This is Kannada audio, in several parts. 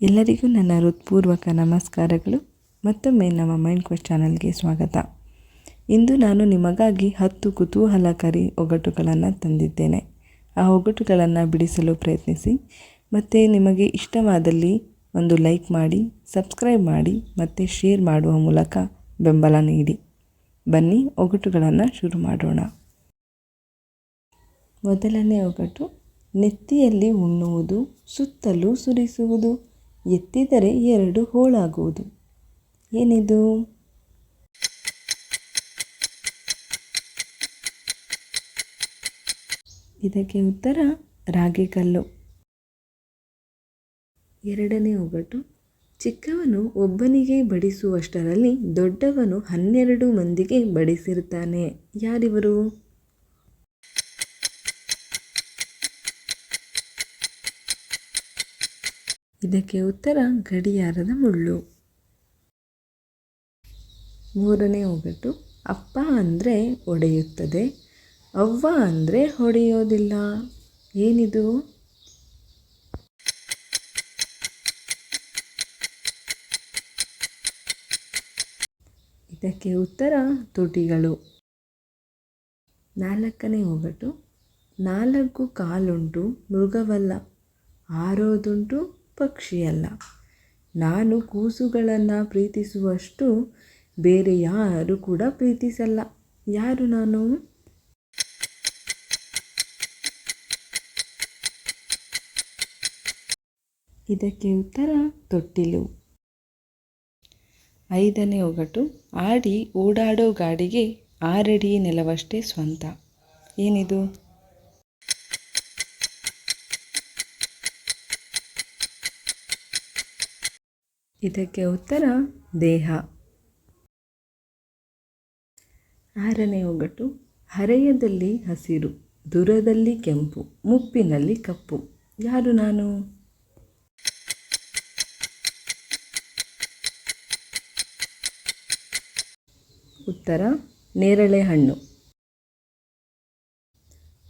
ಎಲ್ಲರಿಗೂ ನನ್ನ ಹೃತ್ಪೂರ್ವಕ ನಮಸ್ಕಾರಗಳು. ಮತ್ತೊಮ್ಮೆ ನಮ್ಮ ಮೈಂಡ್ ಕ್ವೆಸ್ಟ್ ಚಾನಲ್ಗೆ ಸ್ವಾಗತ. ಇಂದು ನಾನು ನಿಮಗಾಗಿ ಹತ್ತು ಕುತೂಹಲಕಾರಿ ಒಗಟುಗಳನ್ನು ತಂದಿದ್ದೇನೆ. ಆ ಒಗಟುಗಳನ್ನು ಬಿಡಿಸಲು ಪ್ರಯತ್ನಿಸಿ. ಮತ್ತು ನಿಮಗೆ ಇಷ್ಟವಾದಲ್ಲಿ ಒಂದು ಲೈಕ್ ಮಾಡಿ, ಸಬ್ಸ್ಕ್ರೈಬ್ ಮಾಡಿ, ಮತ್ತು ಶೇರ್ ಮಾಡುವ ಮೂಲಕ ಬೆಂಬಲ ನೀಡಿ. ಬನ್ನಿ, ಒಗಟುಗಳನ್ನು ಶುರು ಮಾಡೋಣ. ಮೊದಲನೇ ಒಗಟು, ನೆತ್ತಿಯಲ್ಲಿ ಉಣ್ಣುವುದು, ಸುತ್ತಲೂ ಸುರಿಸುವುದು, ಎತ್ತಿದರೆ ಎರಡು ಹೋಳಾಗುವುದು. ಏನಿದು? ಇದಕ್ಕೆ ಉತ್ತರ ರಾಗಿಕಲ್ಲು ಎರಡನೇ ಒಗಟು ಚಿಕ್ಕವನು ಒಬ್ಬನಿಗೆ ಬಡಿಸುವಷ್ಟರಲ್ಲಿ ದೊಡ್ಡವನು ಹನ್ನೆರಡು ಮಂದಿಗೆ ಬಡಿಸಿರುತ್ತಾನೆ ಯಾರಿವರು? ಇದಕ್ಕೆ ಉತ್ತರ ಗಡಿಯಾರದ ಮುಳ್ಳು. ಮೂರನೇ ಒಗಟು, ಅಪ್ಪ ಅಂದರೆ ಒಡೆಯುತ್ತದೆ, ಅವ್ವ ಅಂದರೆ ಹೊಡೆಯೋದಿಲ್ಲ. ಏನಿದು? ಇದಕ್ಕೆ ಉತ್ತರ ತುಟಿಗಳು. ನಾಲ್ಕನೇ ಒಗಟು ನಾಲ್ಕು ಕಾಲುಂಟು ಮೃಗವಲ್ಲ, ಆರೋದುಂಟು ಪಕ್ಷಿಯಲ್ಲ. ನಾನು ಕೂಸುಗಳನ್ನು ಪ್ರೀತಿಸುವಷ್ಟು ಬೇರೆ ಯಾರು ಕೂಡ ಪ್ರೀತಿಸಲ್ಲ. ಯಾರು ನಾನು? ಇದಕ್ಕೆ ಉತ್ತರ ತೊಟ್ಟಿಲು. ಐದನೇ ಒಗಟು ಆಡಿ ಓಡಾಡೋ ಗಾಡಿಗೆ ಆರಡಿ ನೆಲವಷ್ಟೇ ಸ್ವಂತ. ಏನಿದು? ಇದಕ್ಕೆ ಉತ್ತರ ದೇಹ. ಆರನೇ ಒಗಟು ಹರೆಯದಲ್ಲಿ ಹಸಿರು, ದುರದಲ್ಲಿ ಕೆಂಪು, ಮುಪ್ಪಿನಲ್ಲಿ ಕಪ್ಪು. ಯಾರು ನಾನು? ಉತ್ತರ, ನೇರಳೆ ಹಣ್ಣು.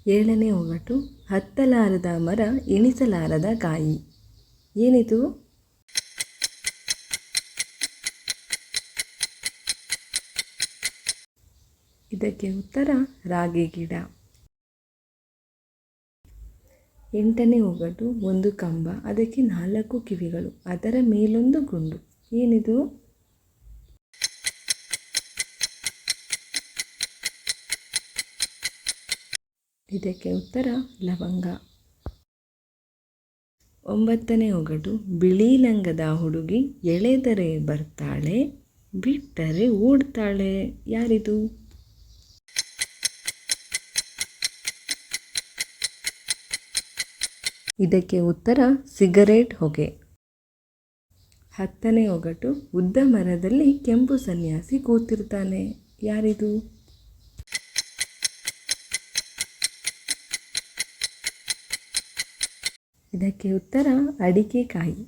ಏಳನೇ ಒಗಟು, ಹತ್ತಲಾರದ ಮರ, ಎಣಿಸಲಾರದ ಕಾಯಿ. ಏನಿದು? ಇದಕ್ಕೆ ಉತ್ತರ, ರಾಗಿ ಗಿಡ. ಎಂಟನೇ ಒಗಟು, ಒಂದು ಕಂಬ, ಅದಕ್ಕೆ ನಾಲ್ಕು ಕಿವಿಗಳು, ಅದರ ಮೇಲೊಂದು ಗುಂಡು. ಏನಿದು? ಇದಕ್ಕೆ ಉತ್ತರ ಲವಂಗ. ಒಂಬತ್ತನೇ ಒಗಟು ಬಿಳಿ ಲಂಗದ ಹುಡುಗಿ ಎಳೆದರೆ ಬರ್ತಾಳೆ, ಬಿಟ್ಟರೆ ಓಡ್ತಾಳೆ. ಯಾರಿದು? ಇದಕ್ಕೆ ಉತ್ತರ ಸಿಗರೇಟ್ ಹೊಗೆ. ಹತ್ತನೇ ಒಗಟು, ಉದ್ದ ಮರದಲ್ಲಿ ಕೆಂಪು ಸನ್ಯಾಸಿ ಕೂತಿರ್ತಾನೆ. ಯಾರಿದು? ಇದಕ್ಕೆ ಉತ್ತರ ಅಡಿಕೆ ಕಾಯಿ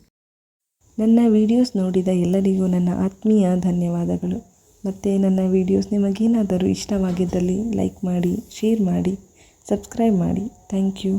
ನನ್ನ ವಿಡಿಯೋಸ್ ನೋಡಿದ ಎಲ್ಲರಿಗೂ ನನ್ನ ಆತ್ಮೀಯ ಧನ್ಯವಾದಗಳು. ಮತ್ತು ನನ್ನ ವಿಡಿಯೋಸ್ ನಿಮಗೇನಾದರೂ ಇಷ್ಟವಾಗಿದ್ದಲ್ಲಿ ಲೈಕ್ ಮಾಡಿ ಶೇರ್ ಮಾಡಿ ಸಬ್ಸ್ಕ್ರೈಬ್ ಮಾಡಿ. Thank you